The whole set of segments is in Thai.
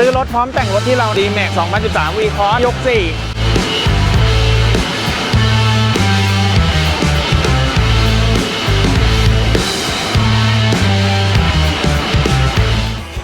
ซื้อรถพร้อมแต่งรถที่เรา D-Max 2013 V Cross ยก4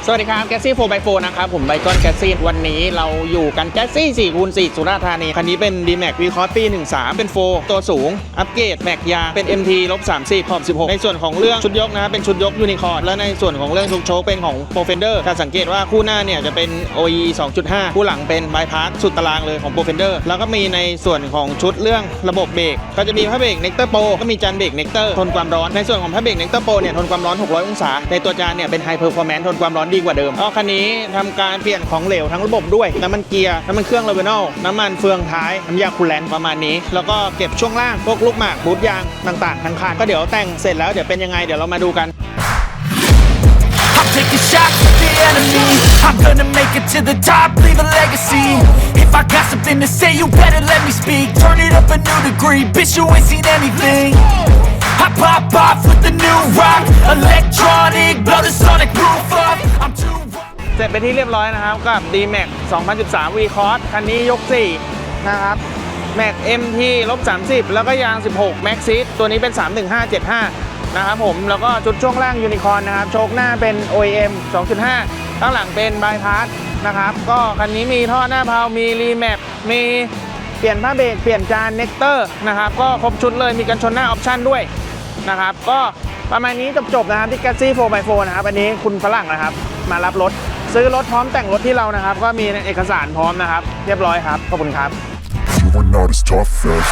สวัสดีครับแกซี่ 4x4 นะครับ ผมไบคอนแกซี่วันนี้เราอยู่กันแกซี่4คูณ4สุราษฎร์ธานี คันนี้เป็น D-Max v c o s ปี13เป็น4ตัวสูง อัปเกรดแม็กยาเป็น MT ลบ30ขอบ16ในส่วนของเรื่องชุดยกนะครับเป็นชุดยกยูนิคอร์และในส่วนของเรื่องชุกโชคเป็นของ p r o f e n d e r จะสังเกตว่าคู่หน้าเนี่ยจะเป็น OE 2.5 คู่หลังเป็นบายพาสสุดตารางเลยของ p r o f e n d e r แล้วก็มีในส่วนของชุดเรื่องระบบเบรกก็จะมีผ้าเบรก Nectar Pro ก็มีจานเบรก Nectar ทนความร้อนในส่วนของผ้าเบรก Nectar Pro เนี่ยทนความร้อน 600 องศา ในตัวจานเนี่ยเป็น High Performance ทนความร้อนดีกว่าเดิมก็คันนี้ทำการเปลี่ยนของเหลวทั้งระบบด้วย น้ำมันเกียร์ น้ำมันเครื่องเลเวนอลน้ำมันเฟืองท้าย น้ำยาคูลแลนต์ประมาณนี้ แล้วก็เก็บช่วงล่างพวกลูกหมากบูทยางต่างๆทั้งคันก็เดี๋ยวแต่งเสร็จแล้วเดี๋ยวเป็นยังไงเดี๋ยวเรามาดูกัน I'm taking shots at the enemy. I'm gonna make it to the top, leave a legacy. If I got something to say, you better let me speak. Turn it up a new degree, bitch, you ain't seen anything. I pop off with the new rock, electronic, blow the sonic roof up. เสร็จไปที่เรียบร้อยนะครับ กับ D-Max 2013 V Cross คันนี้ยก 4 นะครับ Max MT ลบ30 แล้วก็ยาง 16 Max Seat ตัวนี้เป็น 31575 นะครับผม แล้วก็ชุดช่วงล่างยูนิคอ n นะครับ โชคหน้าเป็น OEM 2.5 ข้างหลังเป็นบายพาสนะครับ ก็คันนี้มีท่อหน้าเพามีรีแมปมีเปลี่ยนผ้าเบรกเปลี่ยนจานเน็กเตอร์นะครับ ก็ครบชุดเลยมีกันชนหน้าออปชั่นด้วยนะครับ ก็ประมาณนี้จบๆนะครับที่แกซี่ 4x4 นะครับ อันนี้คุณฝรั่งนะครับ มารับรถ ซื้อรถพร้อมแต่งรถที่เรานะครับ ก็มีเอกสารพร้อมนะครับ เรียบร้อยครับ ขอบคุณครับ You are not as tough as